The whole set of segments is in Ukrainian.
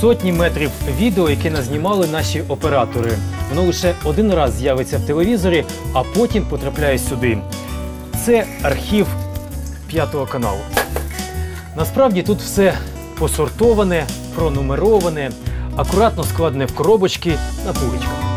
сотні метрів відео, яке назнімали наші оператори. Воно лише один раз з'явиться в телевізорі, а потім потрапляє сюди. Це архів п'ятого каналу. Насправді тут все посортоване, пронумероване, акуратно складене в коробочки на поличках.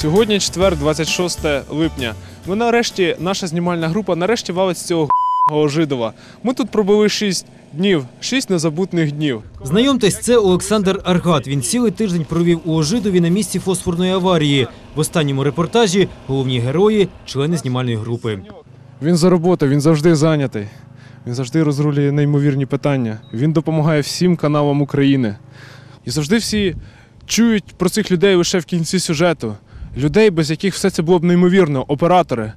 Сьогодні четвер, 26 липня. Ми нарешті, наша знімальна група нарешті валить з цього Жидова. Ми тут пробули 6 днів, 6 незабутних днів. Знайомтесь, це Олександр Аргат. Він цілий тиждень провів у Ожидові на місці фосфорної аварії. В останньому репортажі головні герої, члени знімальної групи. Він за роботу, він завжди зайнятий. Він завжди розрулює неймовірні питання. Він допомагає всім каналам України. І завжди всі чують про цих людей лише в кінці сюжету. Людей, без яких все це було б неймовірно, оператори.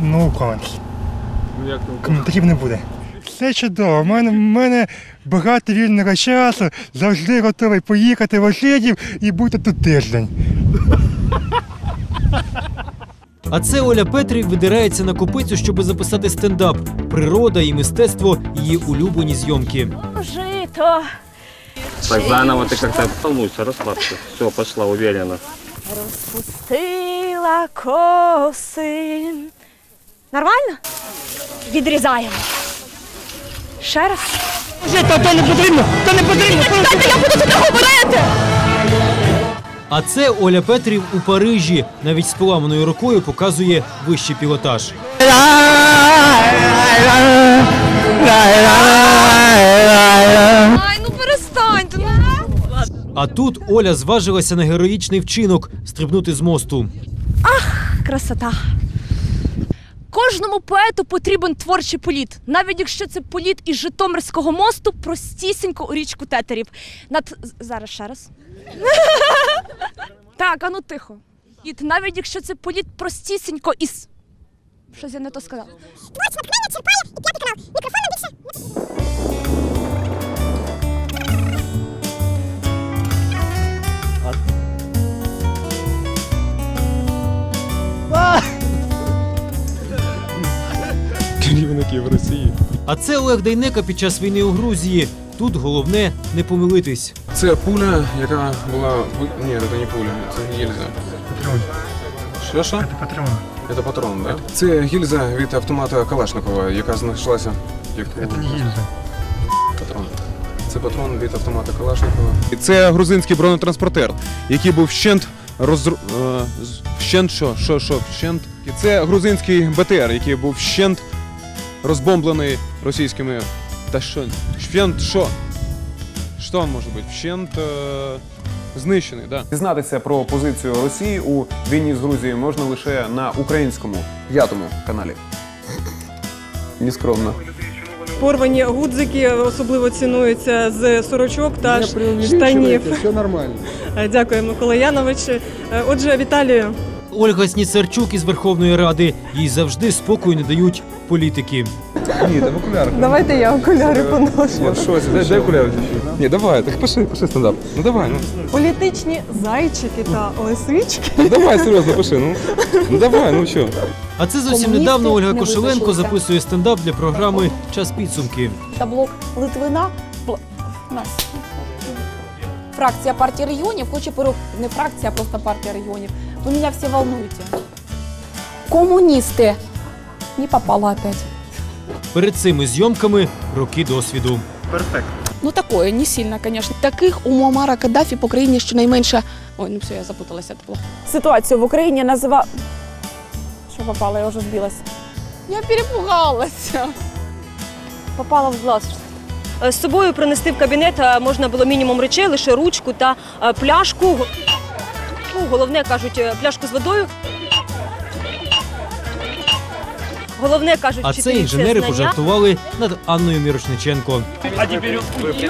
Ну, колись. Коментарів не буде. Все чудово. У мене, в мене багато вільного часу, завжди готовий поїхати в Ошидів і бути тут тиждень. А це Оля Петрів видирається на копицю, щоб записати стендап. Природа і мистецтво її улюблені зйомки. Жито Так заново ты как-то волнуйся, расслабься. Все, пошла уверенно. розпустила коси. Нормально? Відрізаємо. Ще раз. Жито, то не потрібно, то не потрібно. Дайте, я буду туди говорити. А це Оля Петрів у Парижі. Навіть з поламаною рукою показує вищий пілотаж. Ай. Ну. А тут Оля зважилася на героїчний вчинок стрибнути з мосту. Ах, Красота. Кожному поету потрібен творчий політ, навіть якщо це політ із Житомирського мосту простісінько у річку Тетерів. Над зараз ще раз. так, а ну тихо. І навіть якщо це політ простісінько із. Щось я не то сказала. Керівники в Росії. А це Олег Дейнека під час війни у Грузії. Тут головне не помилитись. Це пуля, яка була. Ні, це не пуля, це гільза. Патрон, Що що? це патрон. Це патрон, так? Да? Це гільза від автомата Калашникова, яка знайшлася як Це не гільза. патрон. Це патрон від автомата Калашникова. І це грузинський бронетранспортер, який був вщент роз... е, вщент що? Що, що, вщент? І це грузинський БТР, який був вщент розбомблений російськими. Та що? Вщент що? Що він може бути? Вщент е... знищений, так. Да. Дізнатися про позицію Росії у війні з Грузією можна лише на українському п'ятому каналі. Нескромно. Порвані гудзики особливо цінуються з сорочок та ш- штанів. Все нормально. Дякую, Микола Янович. Е, Отже, Віталію, Ольга Сніцарчук із Верховної Ради. Їй завжди спокою не дають політики. Ні, там окуляри. давайте я окуляри поношу. Я в. Дай, дай окуляри. Ні, давай, так пиши, пиши стендап. Ну давай, ну. Політичні зайчики та лисички. Ну давай, серйозно, пиши, ну. Ну давай, ну що. А це зовсім недавно Ольга Кошеленко записує стендап для програми Час підсумки. та блок Литвина. Бл- Нас. Фракція партії регіонів хоче пере... не фракція, а просто партія регіонів. Ви мене всі волнуєте. Комуністи. Не попала опять. Перед цими зйомками роки досвіду. Ну такое, не сильно, конечно. Таких у Муаммара Каддафі по країні щонайменше. Ой, ну все, я запуталася. Це. Ситуацію в Україні назива. Що попало, я вже збилась. Я перепугалася. Попала в глаз. З собою принести в кабінет можна було мінімум речей, лише ручку та е, пляшку. Ну, головне, кажуть, е, пляшку з водою. Головне, кажуть, А це інженери знання. пожартували над Анною Мірошниченко.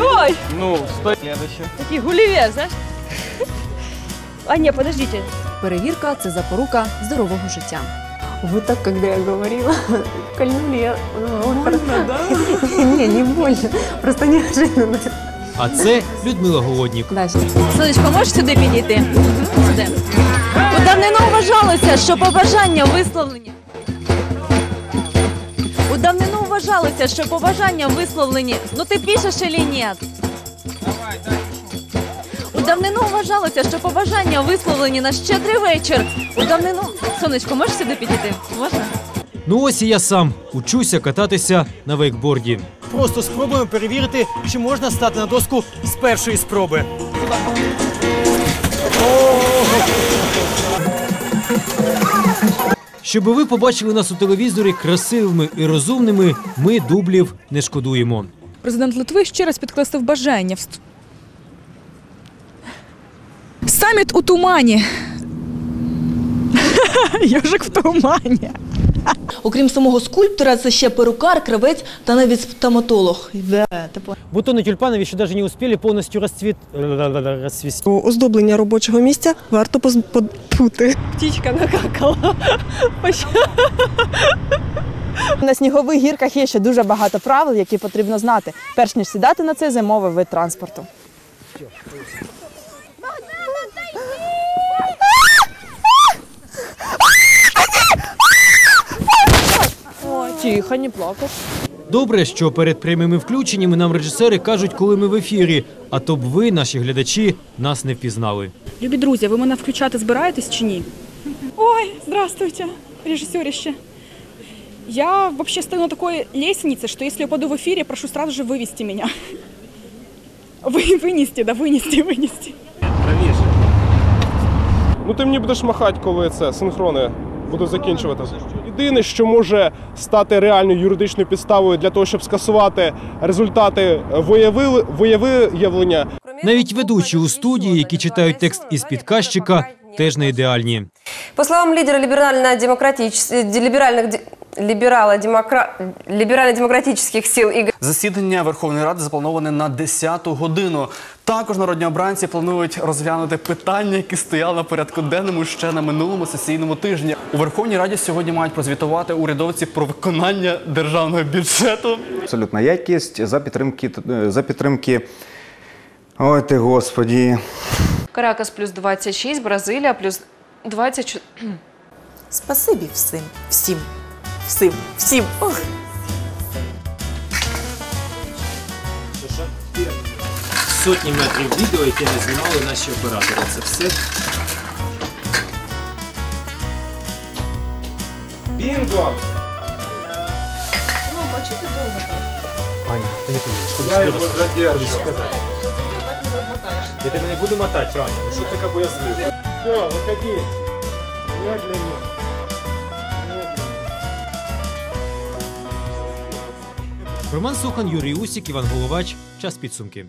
Ой! Ну, стой. Такий гулівер, знаєш? А ні, подождіть. Перевірка це запорука здорового життя. Вот так, когда я говорила, кольнули, я... Больно, да? Не, не больно, просто неожиданно. А це Людмила Голоднік. Сонечко, можеш сюди підійти? Сюди. У давнину вважалося, що побажання висловлені. У давнину вважалося, що побажання висловлені. Ну ти пишеш чи ні? У давнину вважалося, що побажання висловлені на щедрий вечір. У давнину. Сонечко, можеш сюди підійти? Можна? Ну ось і я сам учуся кататися на вейкборді. Просто спробуємо перевірити, чи можна стати на доску з першої спроби. Щоб ви побачили нас у телевізорі красивими і розумними, ми дублів не шкодуємо. Президент Литви ще раз підкреслив бажання. вст- Саміт у тумані. Йожик в тумані. Окрім самого скульптора, це ще перукар, кравець та навіть стоматолог. Бутони тюльпанові ще навіть не успіли повністю розцвіт... розцвісти. Оздоблення робочого місця варто позбути. Птічка накакала. На снігових гірках є ще дуже багато правил, які потрібно знати, перш ніж сідати на цей зимовий вид транспорту. Ой, тихо, не плакав. Добре, що перед прямими включеннями нам режисери кажуть, коли ми в ефірі, а то б ви, наші глядачі, нас не впізнали. Любі друзі, ви мене включати збираєтесь чи ні? Ой, здравствуйте, режиссерище. Я вообще стою на такой лестнице, что если я упаду в эфире, прошу сразу же вывести меня. Вы, вынести, да, вынести, вынести. Ну ти мені будеш махати, коли це синхрони буду закінчувати. Єдине, що може стати реальною юридичною підставою для того, щоб скасувати результати воєви- воєвиявлення, Навіть ведучі у студії, які читають текст із підказчика, теж не ідеальні. По словам лидера демократії ліберальних де- либерало-демокра- либерально-демократических сил Засідання Верховної Ради заплановане на 10-ту годину. Також народні обранці планують розглянути питання, які стояли на порядку денному ще на минулому сесійному тижні. У Верховній Раді сьогодні мають прозвітувати урядовці про виконання державного бюджету. Абсолютна якість за підтримки за підтримки. Ой ти господі. Каракас плюс 26, Бразилия плюс 24. Спасибі всім, всім, всім, всім. Ох. Сотні метрів відео, які не знімали наші оператори. Це все. Бінго! Аня, ти не подивись. Я його задержу. Я тебе не буду мотати, Аня. Ну що ти така боязлива? Все, виходи. Медленно. Роман Сухан, Юрій Усік, Іван Головач. Час підсумки.